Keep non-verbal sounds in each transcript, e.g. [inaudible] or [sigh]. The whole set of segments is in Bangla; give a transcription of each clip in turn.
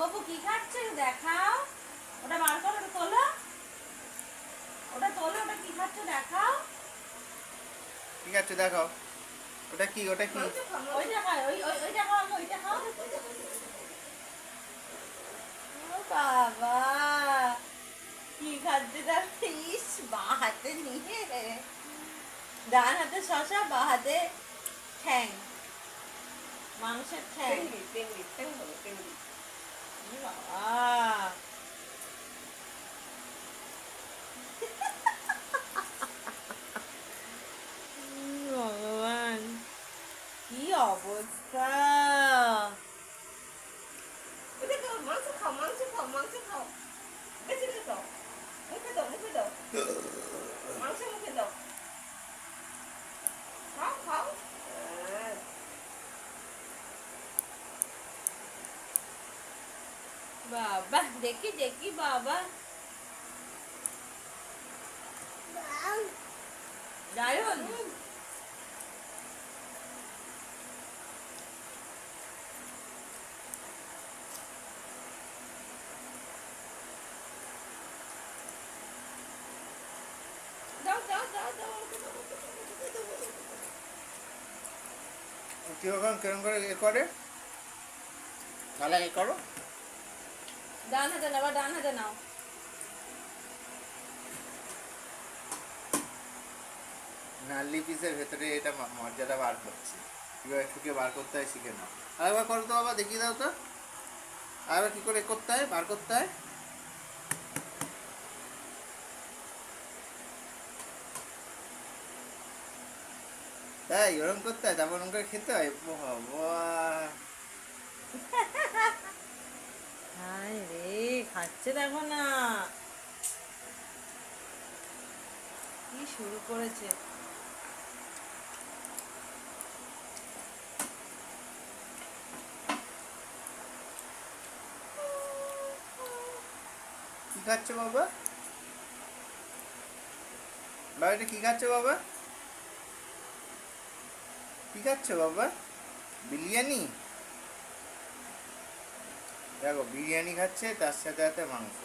বাবু কি খাচ্ছে দেখাও। ওটা বার করো ওটা তোলো। ওটা তোলো ওটা কি খাচ্ছে? দেখাও। ঠিক আছে দেখাও। ওটা কি? ওটা কি? ওইটা খাও ওই ওই- ওইটা খাও আম্মু, ওইটা খাও ও বাবা কি খাচ্ছে? তার ইস বা হাতে নিয়ে। ডান হাতে শশা বা হাতে ঠ্যাং। মাংসের ঠ্যাং। ই বাবা ই ভগবান কি অবস্থা মাংস খাও মাংস খাও মাংস খাও বেশি বেশি দাও মুখে দাও মুখে দাও মাংস মুখে দাও খাও খাও হ্যাঁ। বাবা দেখি দেখি বাবা দারুণ। কীরকম কীরকম করে এ করে তাহলে এ করো ডান হাতে নাও বা ডান হাতে নাও। নাল্লি পিসের ভেতরে এটা মর্যাদা বার করছে। কীভাবে ঠুকে বার করতে হয় শিখে নাও। আরেকবার করো তো বাবা দেখিয়ে দাও তো। আরেকবার কী করে করতে হয় বার করতে হয়। তাই ওরকম করতে হয় তারপর ওরকম করে খেতে হয়? বাবা [laughs] রে, খাচ্ছে দেখো না। কি শুরু করেছে? কি বাবা? কি খাচ্ছ বাবা? কি খাচ্ছ বাবা? বিরিয়ানি? দেখো বিরিয়ানি খাচ্ছে তার সাথে সাথে মাংস।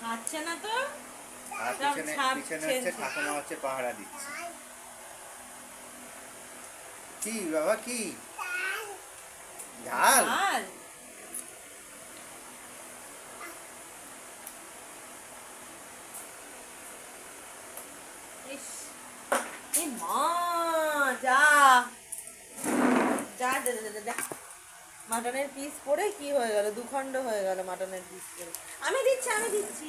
খাচ্ছে না তো? আর পিছনে পিছনে হচ্ছে ঠাকুমা হচ্ছে পাহারা দিচ্ছে। কি বাবা কি? ঝাল? মা যা যা, যা যা। মাটনের পিস পরে কি হয়ে গেল? দুখণ্ড হয়ে গেল মাটনের পিস পরে। আমি দিচ্ছি আমি দিচ্ছি।